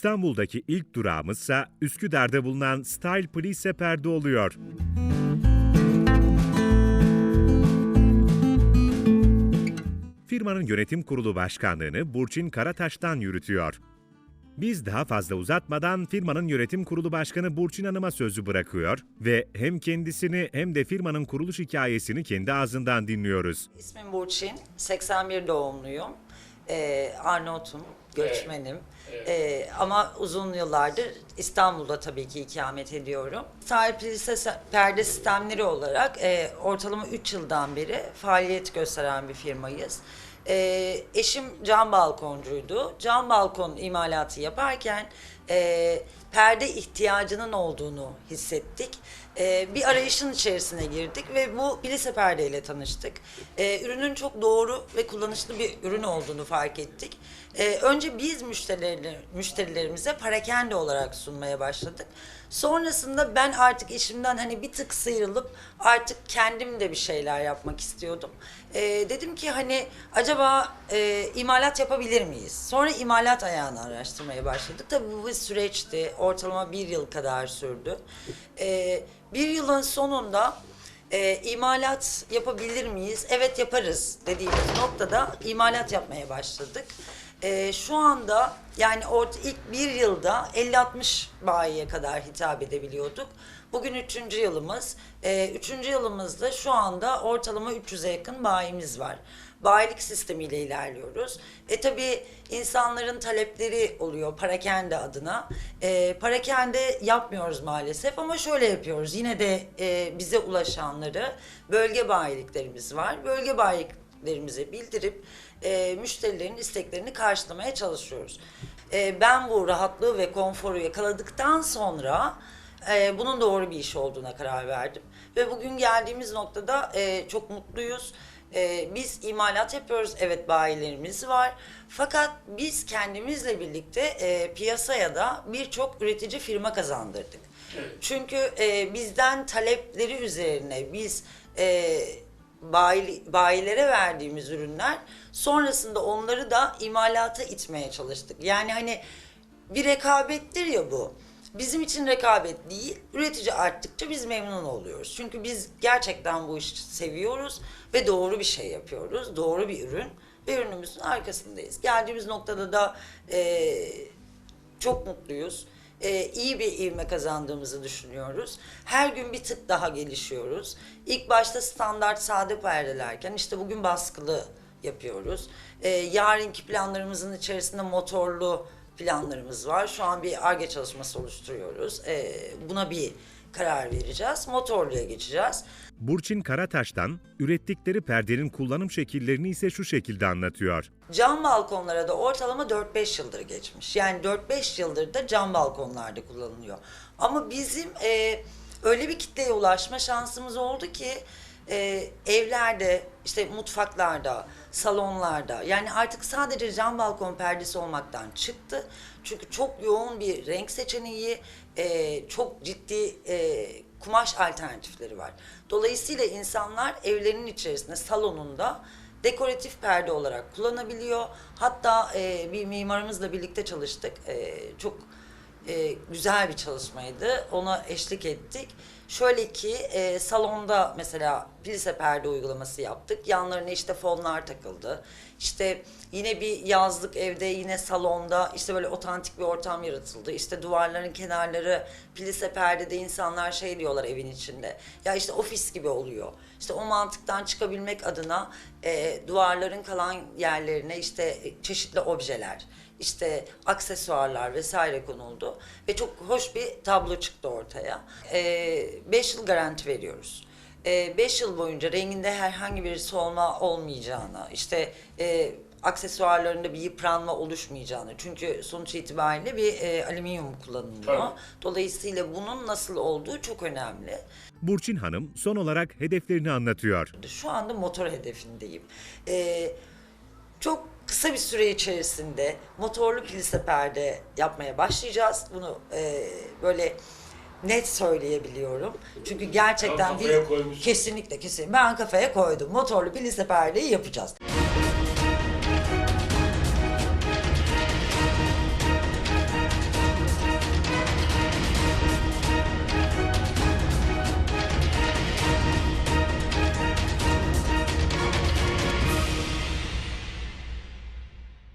İstanbul'daki ilk durağımızsa Üsküdar'da bulunan Style Plise Perde oluyor. Firmanın yönetim kurulu başkanlığını Burçin Karataş'tan yürütüyor. Biz daha fazla uzatmadan firmanın yönetim kurulu başkanı Burçin Hanım'a sözü bırakıyor ve hem kendisini hem de firmanın kuruluş hikayesini kendi ağzından dinliyoruz. İsmim Burçin, 81 doğumluyum. Ee, Arnavut'um, göçmenim. Ee, ama uzun yıllardır İstanbul'da tabii ki ikamet ediyorum. Sahip lise perde sistemleri olarak e, ortalama 3 yıldan beri faaliyet gösteren bir firmayız. Ee, eşim cam balkoncuydu. Cam balkon imalatı yaparken e, perde ihtiyacının olduğunu hissettik. Ee, bir arayışın içerisine girdik ve bu Bilise Perde ile tanıştık. Ee, ürünün çok doğru ve kullanışlı bir ürün olduğunu fark ettik. Ee, önce biz müşteriler, müşterilerimize parakende olarak sunmaya başladık. Sonrasında ben artık işimden hani bir tık sıyrılıp artık kendim de bir şeyler yapmak istiyordum. Ee, dedim ki hani acaba e, imalat yapabilir miyiz? Sonra imalat ayağını araştırmaya başladık. Tabii bu süreçti. Ortalama bir yıl kadar sürdü. Ee, bir yılın sonunda e, imalat yapabilir miyiz? Evet yaparız dediğimiz noktada imalat yapmaya başladık. E, şu anda yani orta, ilk bir yılda 50-60 bayiye kadar hitap edebiliyorduk. Bugün üçüncü yılımız. E, üçüncü yılımızda şu anda ortalama 300'e yakın bayimiz var. Bayilik sistemiyle ilerliyoruz. E tabi insanların talepleri oluyor parakende adına. E, parakende yapmıyoruz maalesef ama şöyle yapıyoruz. Yine de e, bize ulaşanları bölge bayiliklerimiz var. Bölge bayiliklerimize bildirip e, müşterilerin isteklerini karşılamaya çalışıyoruz. E, ben bu rahatlığı ve konforu yakaladıktan sonra e, bunun doğru bir iş olduğuna karar verdim. Ve bugün geldiğimiz noktada e, çok mutluyuz. E, biz imalat yapıyoruz, evet bayilerimiz var. Fakat biz kendimizle birlikte e, piyasaya da birçok üretici firma kazandırdık. Çünkü e, bizden talepleri üzerine biz e, bayi, bayilere verdiğimiz ürünler sonrasında onları da imalata itmeye çalıştık. Yani hani bir rekabettir ya bu. Bizim için rekabet değil, üretici arttıkça biz memnun oluyoruz. Çünkü biz gerçekten bu işi seviyoruz ve doğru bir şey yapıyoruz. Doğru bir ürün ve ürünümüzün arkasındayız. Geldiğimiz noktada da eee çok mutluyuz. Ee, iyi bir ivme kazandığımızı düşünüyoruz. Her gün bir tık daha gelişiyoruz. İlk başta standart sade perdelerken işte bugün baskılı yapıyoruz. Ee, yarınki planlarımızın içerisinde motorlu planlarımız var. Şu an bir ARGE çalışması oluşturuyoruz. Ee, buna bir karar vereceğiz. Motorluya geçeceğiz. Burçin Karataş'tan ürettikleri perdenin kullanım şekillerini ise şu şekilde anlatıyor. Cam balkonlara da ortalama 4-5 yıldır geçmiş. Yani 4-5 yıldır da cam balkonlarda kullanılıyor. Ama bizim e, öyle bir kitleye ulaşma şansımız oldu ki e, evlerde, işte mutfaklarda, salonlarda yani artık sadece cam balkon perdesi olmaktan çıktı. Çünkü çok yoğun bir renk seçeneği, e, çok ciddi e, kumaş alternatifleri var. Dolayısıyla insanlar evlerinin içerisinde, salonunda dekoratif perde olarak kullanabiliyor. Hatta e, bir mimarımızla birlikte çalıştık. E, çok e, güzel bir çalışmaydı. Ona eşlik ettik. Şöyle ki e, salonda mesela plise perde uygulaması yaptık. Yanlarına işte fonlar takıldı. İşte yine bir yazlık evde yine salonda işte böyle otantik bir ortam yaratıldı. İşte duvarların kenarları plise perdede insanlar şey diyorlar evin içinde. Ya işte ofis gibi oluyor. İşte o mantıktan çıkabilmek adına e, duvarların kalan yerlerine işte çeşitli objeler, işte aksesuarlar vesaire konuldu ve çok hoş bir tablo çıktı ortaya. 5 yıl garanti veriyoruz. 5 yıl boyunca renginde herhangi bir solma olmayacağını, işte e, aksesuarlarında bir yıpranma oluşmayacağını. Çünkü sonuç itibariyle bir e, alüminyum kullanılıyor. Dolayısıyla bunun nasıl olduğu çok önemli. Burçin Hanım son olarak hedeflerini anlatıyor. Şu anda motor hedefindeyim. Ee, çok kısa bir süre içerisinde motorlu kilise perde yapmaya başlayacağız. Bunu e, böyle net söyleyebiliyorum. Çünkü gerçekten bir koymuşsun. kesinlikle kesin ben kafaya koydum. Motorlu kilise perdeyi yapacağız.